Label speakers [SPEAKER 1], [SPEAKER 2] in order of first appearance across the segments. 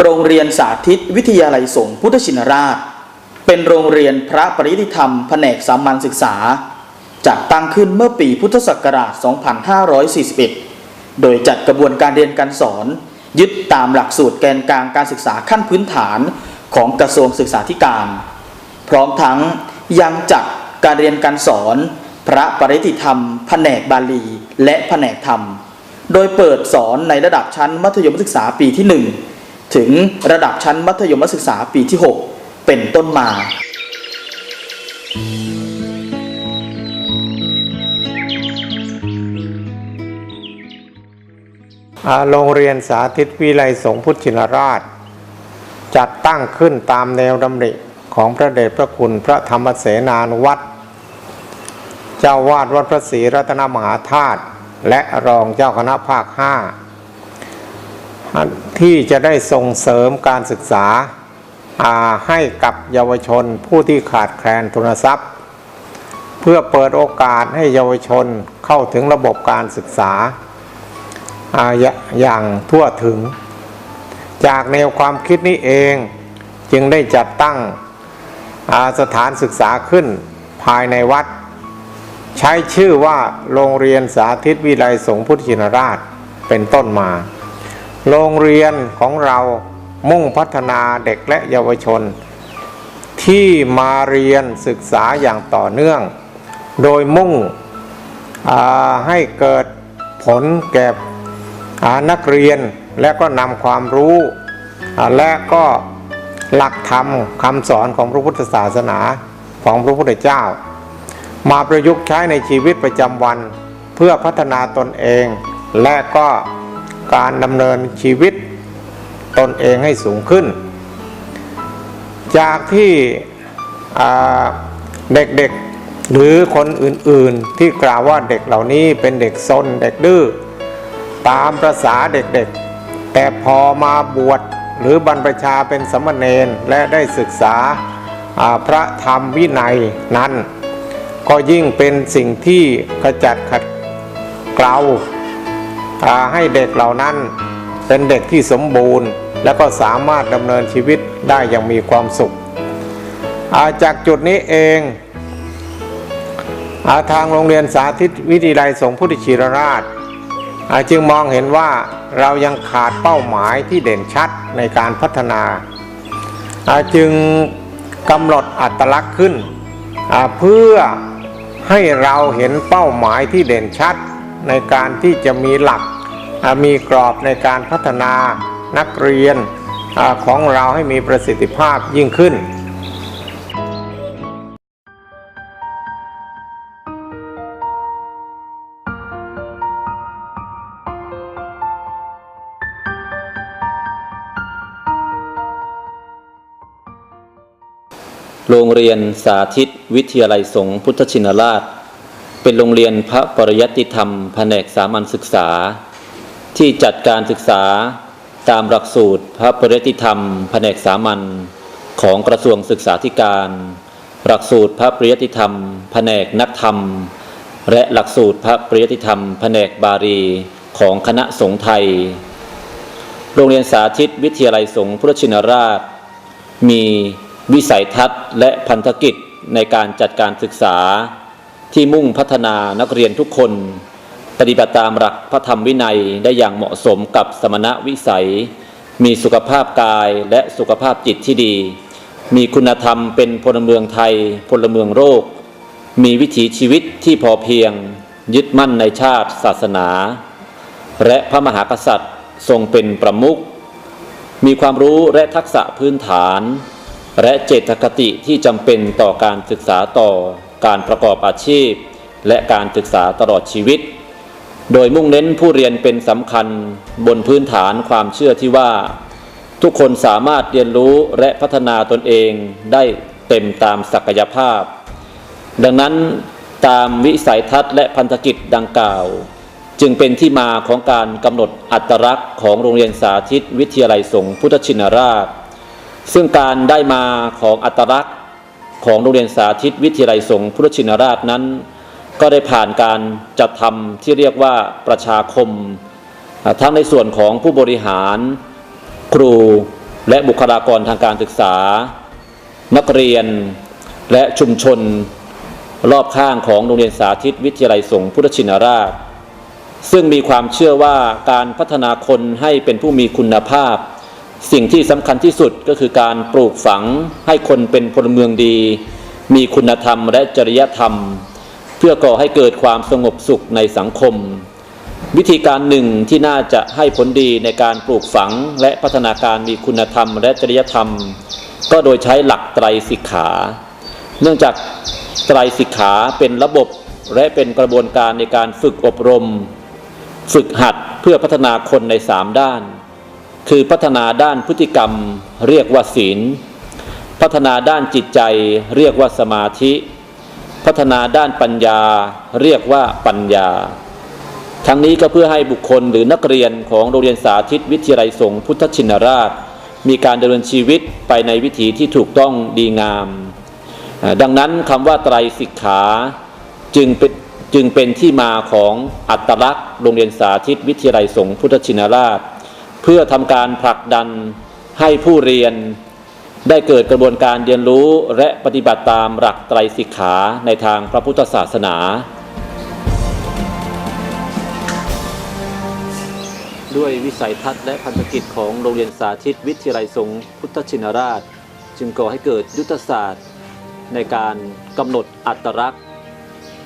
[SPEAKER 1] โรงเรียนสาธิตวิทยาลัยสงฆ์พุทธชินราช เป็นโรงเรียนพระปริยติธรรมแผนกสามัญศึกษา จัดตั้งขึ้นเมื่อปีพุทธศักราช 2541 โดยจัดกระบวนการเรียนการสอน ยึดตามหลักสูตรแกนกลางการศึกษาขั้นพื้นฐานของกระทรวงศึกษาธิการ พร้อมทั้งยังจัดการเรียนการสอน พระปริยติธรรม แผนกบาลีและแผนกธรรม โดยเปิดสอนในระดับชั้นมัธยมศึกษาปีที่ 1 ถึงระดับชั้นมัธยมศึกษาปีที่ 6 เป็นต้นมา
[SPEAKER 2] โรงเรียนสาธิตวิไลสงพุทธินราช จัดตั้งขึ้นตามแนวดำริของพระเดชพระคุณพระธรรมเสนานุวัตรเจ้าวาดวัดพระศรีรัตนมหาธาตุและรองเจ้าคณะภาคห้า ที่จะได้ส่งเสริมการศึกษาให้กับเยาวชนผู้ที่ขาดแคลนทุนทรัพย์ เพื่อเปิดโอกาสให้เยาวชนเข้าถึงระบบการศึกษาอย่าอย่างทั่วถึง จากแนวความคิดนี้เองจึงได้จัดตั้งสถานศึกษาขึ้นภายในวัด ใช้ชื่อว่าโรงเรียนสาธิตวิไลสงฆ์พุทธชินราชเป็นต้นมา โรงเรียนของเรามุ่งพัฒนาเด็กและเยาวชน ที่มาเรียนศึกษาอย่างต่อเนื่อง โดยมุ่งให้เกิดผลแก่นักเรียนและก็นำความรู้และก็หลักธรรมคำสอนของพระพุทธศาสนาของพระพุทธเจ้า มาประยุกต์ใช้ในชีวิตประจำวันเพื่อพัฒนาตนเอง และก็ การดำเนินชีวิตตนเองให้สูงขึ้น จากที่เด็กๆหรือคนอื่นๆ ที่กล่าวว่าเด็กเหล่านี้เป็นเด็กซนเด็กดื้อตามประษาเด็กๆ แต่พอมาบวชหรือบรรพชาเป็นสมณเณรและได้ศึกษาพระธรรมวินัยนั้น ก็ยิ่งเป็นสิ่งที่ขจัดขัดเกลา ให้เด็กเหล่านั้นเป็นเด็กที่สมบูรณ์ และก็สามารถดำเนินชีวิตได้อย่างมีความสุขาจากจุดนี้เองอาทางโรงเรียนสาธิตวิทยาลัยสงฆ์พุทธชินราชาจึงมองเห็นว่าเรายังขาดเป้าหมายที่เด่นชัดในการพัฒนาาจึงกำหนดอัตลักษณ์ขึ้น เพื่อให้เราเห็นเป้าหมายที่เด่นชัด ในการที่จะมีหลักมีกรอบในการพัฒนานักเรียนอของเราให้มีประสิทธิภาพยิ่งขึ้น
[SPEAKER 3] โรงเรียนสาธิตวิทยาลัยสงฆ์พุทธชินราช เป็นโรงเรียนพระปริยัติธรรมแผนกสามัญศึกษา ที่จัดการศึกษาตามหลักสูตรพระปริยัติธรรมแผนกสามัญของกระทรวงศึกษาธิการ หลักสูตรพระปริยัติธรรมแผนกนักธรรม และหลักสูตรพระปริยัติธรรมแผนกบาลีของคณะสงฆ์ไทย โรงเรียนสาธิตวิทยาลัยสงฆ์พุทธชินราช มีวิสัยทัศน์และพันธกิจในการจัดการศึกษา ที่มุ่งพัฒนานักเรียนทุกคน ปฏิบัติตามหลักพระธรรมวินัยได้อย่างเหมาะสมกับสมณวิสัย มีสุขภาพกายและสุขภาพจิตที่ดี มีคุณธรรมเป็นพลเมืองไทย พลเมืองโลกมีวิถีชีวิตที่พอเพียง ยึดมั่นในชาติศาสนา และพระมหากษัตริย์ทรงเป็นประมุขมีความรู้และทักษะพื้นฐาน และเจตคติที่จำเป็นต่อการศึกษาต่อ การประกอบอาชีพ และการศึกษาตลอดชีวิต โดยมุ่งเน้นผู้เรียนเป็นสำคัญบนพื้นฐานความเชื่อที่ว่า ทุกคนสามารถเรียนรู้และพัฒนาตนเองได้เต็มตามศักยภาพ ดังนั้นตามวิสัยทัศน์และพันธกิจดังกล่าว จึงเป็นที่มาของการกำหนดอัตลักษณ์ของโรงเรียนสาธิตวิทยาลัยสงฆ์พุทธชินราช ซึ่งการได้มาของอัตลักษณ์ ของโรงเรียนสาธิตวิทยาลัยสงฆ์พุทธชินราชนั้น ก็ได้ผ่านการจัดทำที่เรียกว่าประชาคม ทั้งในส่วนของผู้บริหาร ครูและบุคลากรทางการศึกษา นักเรียนและชุมชน รอบข้างของโรงเรียนสาธิตวิทยาลัยสงฆ์พุทธชินราช ซึ่งมีความเชื่อว่าการพัฒนาคนให้เป็นผู้มีคุณภาพ สิ่งที่สำคัญที่สุดก็คือการปลูกฝังให้คนเป็นพลเมืองดี มีคุณธรรมและจริยธรรม เพื่อก่อให้เกิดความสงบสุขในสังคม วิธีการหนึ่งที่น่าจะให้ผลดีในการปลูกฝังและพัฒนาการมีคุณธรรมและจริยธรรม ก็โดยใช้หลักไตรสิกขา เนื่องจากไตรสิกขาเป็นระบบและเป็นกระบวนการในการฝึกอบรม ฝึกหัดเพื่อพัฒนาคนในสามด้าน คือพัฒนาด้านพฤติกรรมเรียกว่าศีล พัฒนาด้านจิตใจเรียกว่าสมาธิ พัฒนาด้านปัญญาเรียกว่าปัญญา ทั้งนี้ก็เพื่อให้บุคคลหรือนักเรียนของโรงเรียนสาธิตวิทยาลัยสงฆ์พุทธชินราช มีการดำเนินชีวิตไปในวิถีที่ถูกต้องดีงาม ดังนั้นคำว่าไตรสิกขาจึงเป็นจึงเป็นที่มาของอัตลักษณ์โรงเรียนสาธิตวิทยาลัยสงฆ์พุทธชินราช เพื่อทำการผลักดันให้ผู้เรียนได้เกิดกระบวนการเรียนรู้และปฏิบัติตามหลักไตรสิกขาในทางพระพุทธศาสนา ด้วยวิสัยทัศน์และพันธกิจของโรงเรียนสาธิตวิทยาลัยสงฆ์พุทธชินราช จึงก่อให้เกิดยุทธศาสตร์ ในการกำหนดอัตลักษณ์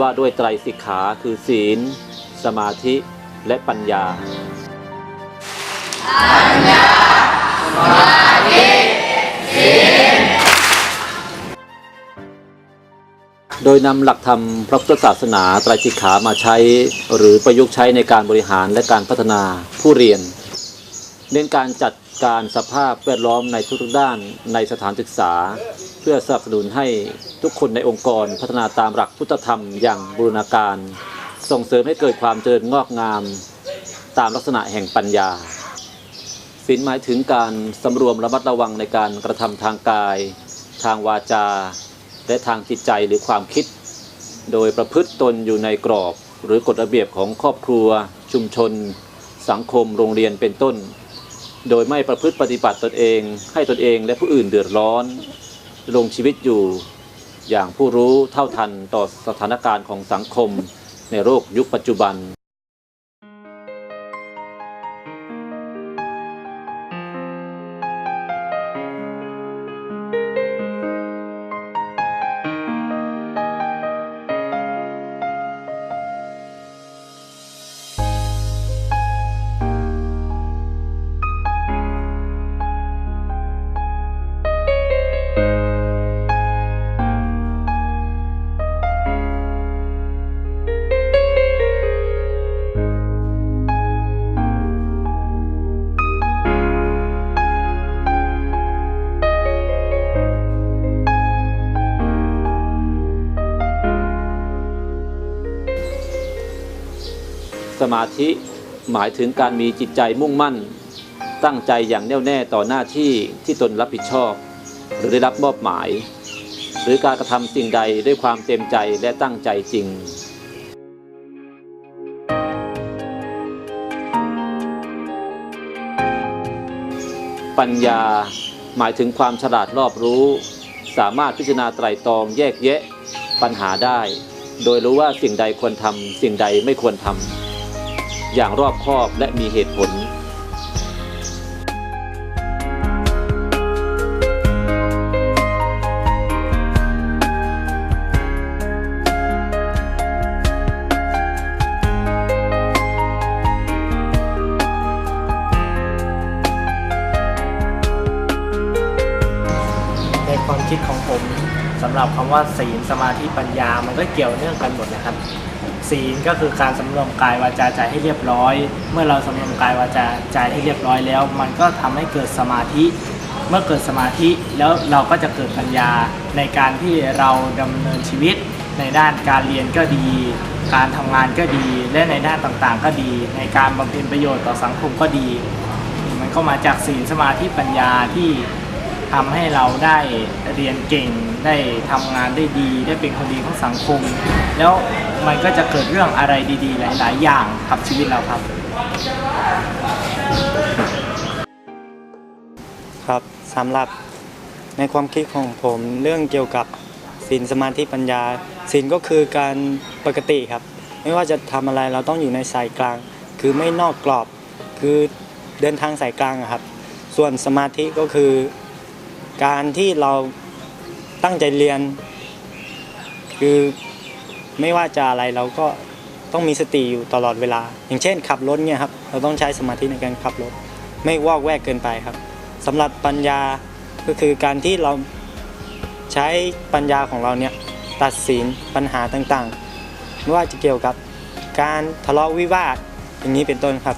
[SPEAKER 3] ว่าด้วยไตรสิกขาคือศีล สมาธิและปัญญา โดยนำหลักธรรมพระพุทธศาสนาไตรสิกขามาใช้ หรือประยุกต์ใช้ในการบริหารและการพัฒนาผู้เรียน เน้นการจัดการสภาพแวดล้อมในทุกๆด้านในสถานศึกษา เพื่อสนับสนุนให้ทุกคนในองค์กรพัฒนาตามหลักพุทธธรรมอย่างบูรณาการ ส่งเสริมให้เกิดความเจริญงอกงาม ตามลักษณะแห่งปัญญา ศีลหมายถึงการสำรวมระมัดระวังในการกระทำทางกาย ทางวาจา และทางจิตใจหรือความคิด โดยประพฤติตนอยู่ในกรอบ หรือกฎระเบียบของครอบครัว ชุมชน สังคมโรงเรียนเป็นต้น โดยไม่ประพฤติปฏิบัติตนเอง ให้ตนเองและผู้อื่นเดือดร้อน ลงชีวิตอยู่ อย่างผู้รู้เท่าทันต่อสถานการณ์ของสังคมในโลกยุคปัจจุบัน สมาธิหมายถึงการมีจิตใจมุ่งมั่น ตั้งใจอย่างแน่วแน่ต่อหน้าที่ที่ตนรับผิดชอบ หรือได้รับมอบหมาย หรือการกระทำสิ่งใดด้วยความเต็มใจและตั้งใจจริงปัญญาหมายถึงความฉลาดรอบรู้ สามารถพิจารณาไตรตรองแยกแยะปัญหาได้ โดยรู้ว่าสิ่งใดควรทำสิ่งใดไม่ควรทำ อย่างรอบคอบและมีเหตุผล
[SPEAKER 4] ในความคิดของผมสำหรับคำว่าศีลสมาธิปัญญามันก็เกี่ยวเนื่องกันหมดนะครับ ศีลก็คือการสำรวมกายวาจาใจให้เรียบร้อย เมื่อเราสำรวมกายวาจาใจให้เรียบร้อยแล้ว มันก็ทำให้เกิดสมาธิ เมื่อเกิดสมาธิแล้วเราก็จะเกิดปัญญาในการที่เราดำเนินชีวิต ในด้านการเรียนก็ดี การทำงานก็ดี และในด้านต่างๆ ก็ดี ในการบำเพ็ญประโยชน์ต่อสังคมก็ดี มันก็มาจากศีลสมาธิปัญญาที่ ทำให้เราได้เรียนเก่งได้ทำงานได้ดี ได้เป็นคนดีของสังคม แล้วมันก็จะเกิดเรื่องอะไรดีๆ หลาย ๆ อย่างกับชีวิตเราครับ
[SPEAKER 5] ครับสำหรับในความคิดของผมเรื่องเกี่ยวกับศีลสมาธิปัญญาศีลก็คือการปกติครับ ไม่ว่าจะทำอะไรเราต้องอยู่ในสายกลาง คือไม่นอกกรอบคือเดินทางสายกลางครับ ส่วนสมาธิก็คือ การที่เราตั้งใจเรียน คือไม่ว่าจะอะไรเราก็ต้องมีสติอยู่ตลอดเวลา อย่างเช่น ขับรถเนี่ยครับเราต้องใช้สมาธิในการขับรถ ไม่วอกแวกเกินไปครับสำหรับปัญญาก็คือการที่เราใช้ปัญญาของเราเนี่ยตัดสินปัญหาต่างๆ ไม่ว่าจะเกี่ยวกับการทะเลาะวิวาทอย่างนี้เป็นต้นครับ